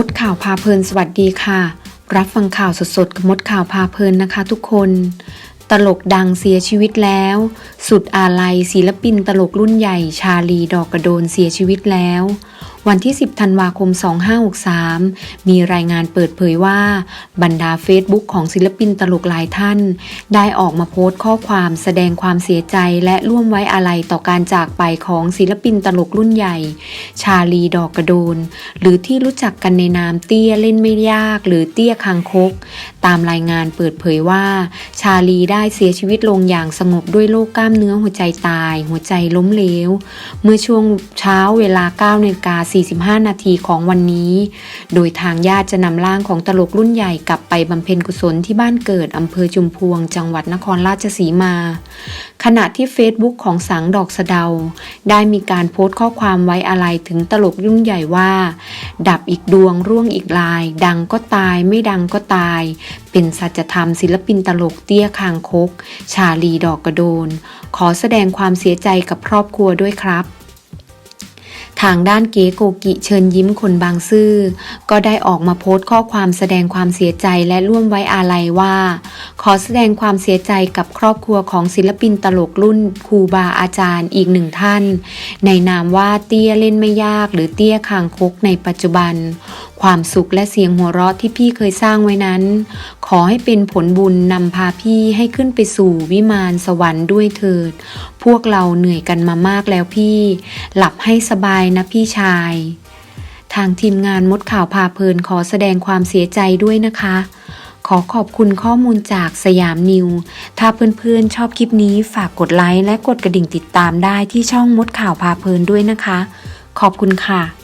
มดข่าวพาเพลินสวัสดีค่ะ รับฟังข่าวสดๆกับมดข่าวพาเพลินนะคะทุกคน ตลกดังเสียชีวิตแล้ว สุดอาลัยศิลปินตลกรุ่นใหญ่ชาลีดอกกระโดนเสียชีวิตแล้ววันที่ 10 ธันวาคม 2563 มีรายงานเปิดเผยว่า บรรดาเฟซบุ๊กของศิลปินตลกหลายท่าน ได้ออกมาโพสต์ข้อความแสดงความเสียใจและร่วมไว้อาลัยต่อการจากไปของศิลปินตลกรุ่นใหญ่ ชาลีดอกกระโดน หรือที่รู้จักกันในนามเตี้ยเล่นไม่ยาก หรือเตี้ยคางคก ตามรายงานเปิดเผยว่า ชาลีได้เสียชีวิตลงอย่างสงบด้วยโรคกล้ามเนื้อหัวใจตาย หัวใจล้มเหลว เมื่อช่วงเช้าเวลา9นาฬิกา45 นาทีของวันนี้ โดยทางญาติจะนำร่างของตลกรุ่นใหญ่กลับไปบำเพ็ญกุศลที่บ้านเกิดอำเภอจุมพวง จังหวัดนครราชสีมา ขณะที่เฟซบุ๊กของสังดอกสะเดา ได้มีการโพสต์ข้อความไว้อาลัยถึงตลกรุ่นใหญ่ว่า ดับอีกดวงร่วงอีกลาย ดังก็ตายไม่ดังก็ตาย เป็นสัจธรรมศิลปินตลกเตี้ยคางคก ชาลีดอกกระโดน ขอแสดงความเสียใจกับครอบครัวด้วยครับ ทางด้านเก๋โกกิเชิญยิ้มคนบางซื่อ ก็ได้ออกมาโพสต์ข้อความแสดงความเสียใจและร่วมไว้อาลัยว่า ขอแสดงความเสียใจกับครอบครัวของศิลปินตลกรุ่นครูบาอาจารย์อีกหนึ่งท่าน ในนามว่าเตี้ยเล่นไม่ยาก หรือเตี้ยคางคกในปัจจุบัน ความสุขและเสียงหัวเราะที่พี่เคยสร้างไว้นั้น ขอให้เป็นผลบุญนำพาพี่ให้ขึ้นไปสู่วิมานสวรรค์ด้วยเถิด พวกเราเหนื่อยกันมามากแล้วพี่ หลับให้สบายนะพี่ชาย ทางทีมงานมดข่าวพาเพลินขอแสดงความเสียใจด้วยนะคะ ขอขอบคุณข้อมูลจากสยามนิว ถ้าเพื่อนๆชอบคลิปนี้ฝากกดไลค์และกดกระดิ่งติดตามได้ที่ช่องมดข่าวพาเพลินด้วยนะคะ ขอบคุณค่ะ